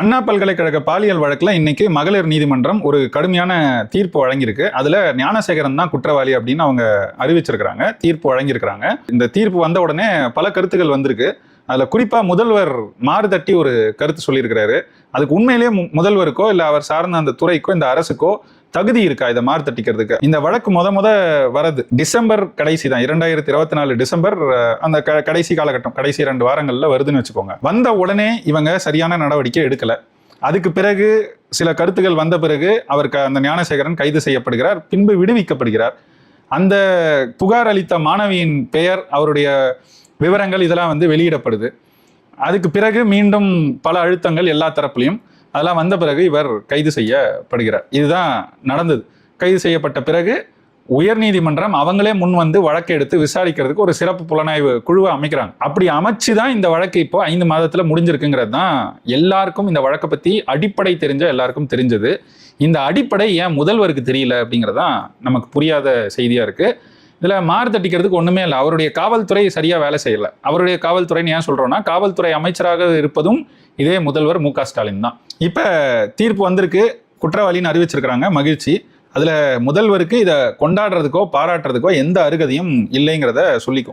அண்ணா பல்கலைக்கழக பாலியல் வழக்கில் இன்னைக்கு மகளிர் நீதிமன்றம் ஒரு கடுமையான தீர்ப்பு வழங்கியிருக்கு. அதுல ஞானசேகரன் தான் குற்றவாளி அப்படின்னு அவங்க அறிவிச்சிருக்கிறாங்க தீர்ப்பு வழங்கியிருக்கிறாங்க. இந்த தீர்ப்பு வந்த உடனே பல கருத்துக்கள் வந்திருக்கு. அதில் குறிப்பாக முதல்வர் மாறுதட்டி ஒரு கருத்து சொல்லியிருக்கிறாரு. அதுக்கு உண்மையிலேயே மு- முதல்வருக்கோ இல்லை அவர் சார்ந்த அந்த துறைக்கோ இந்த அரசுக்கோ தகுதி இருக்கா இதை மாறு தட்டிக்கிறதுக்கு? இந்த வழக்கு முத முத வரது டிசம்பர் கடைசி தான். இரண்டாயிரத்தி இருபத்தி நாலு டிசம்பர் அந்த க- கடைசி காலகட்டம் கடைசி ரெண்டு வாரங்களில் வருதுன்னு வச்சுக்கோங்க. வந்த உடனே இவங்க சரியான நடவடிக்கை எடுக்கலை. அதுக்கு பிறகு சில கருத்துக்கள் வந்த பிறகு அவர் க- அந்த ஞானசேகரன் கைது செய்யப்படுகிறார் பின்பு விடுவிக்கப்படுகிறார். அந்த புகார் அளித்த மாணவியின் பெயர் அவருடைய விவரங்கள் இதெல்லாம் வந்து வெளியிடப்படுது. அதுக்கு பிறகு மீண்டும் பல அழுத்தங்கள் எல்லா தரப்புலையும். அதெல்லாம் வந்த பிறகு இவர் கைது செய்யப்படுகிறார். இதுதான் நடந்தது. கைது செய்யப்பட்ட பிறகு உயர்நீதிமன்றம் அவங்களே முன் வந்து வழக்கு எடுத்து விசாரிக்கிறதுக்கு ஒரு சிறப்பு புலனாய்வு குழுவை அமைக்கிறாங்க. அப்படி அமைச்சு தான் இந்த வழக்கு இப்போ ஐந்து மாதத்தில் முடிஞ்சிருக்குங்கிறது தான் எல்லாருக்கும் இந்த வழக்கை பற்றி அடிப்படை தெரிஞ்ச எல்லாருக்கும் தெரிஞ்சது. இந்த அடிப்படை ஏன் முதல்வருக்கு தெரியல அப்படிங்கிறதான் நமக்கு புரியாத செய்தியாக இருக்குது இதில் மாறு தட்டிக்கிறதுக்கு ஒன்றுமே இல்லை. அவருடைய காவல்துறை சரியாக வேலை செய்யலை. அவருடைய காவல்துறைன்னு ஏன் சொல்கிறோன்னா காவல்துறை அமைச்சராக இருப்பதும் இதே முதல்வர் மு ஸ்டாலின் தான். இப்போ தீர்ப்பு வந்திருக்கு. குற்றவாளின்னு அறிவிச்சிருக்கிறாங்க. மகிழ்ச்சி. அதில் முதல்வருக்கு இதை கொண்டாடுறதுக்கோ பாராட்டுறதுக்கோ எந்த அருகதையும் இல்லைங்கிறத சொல்லிக்கும்.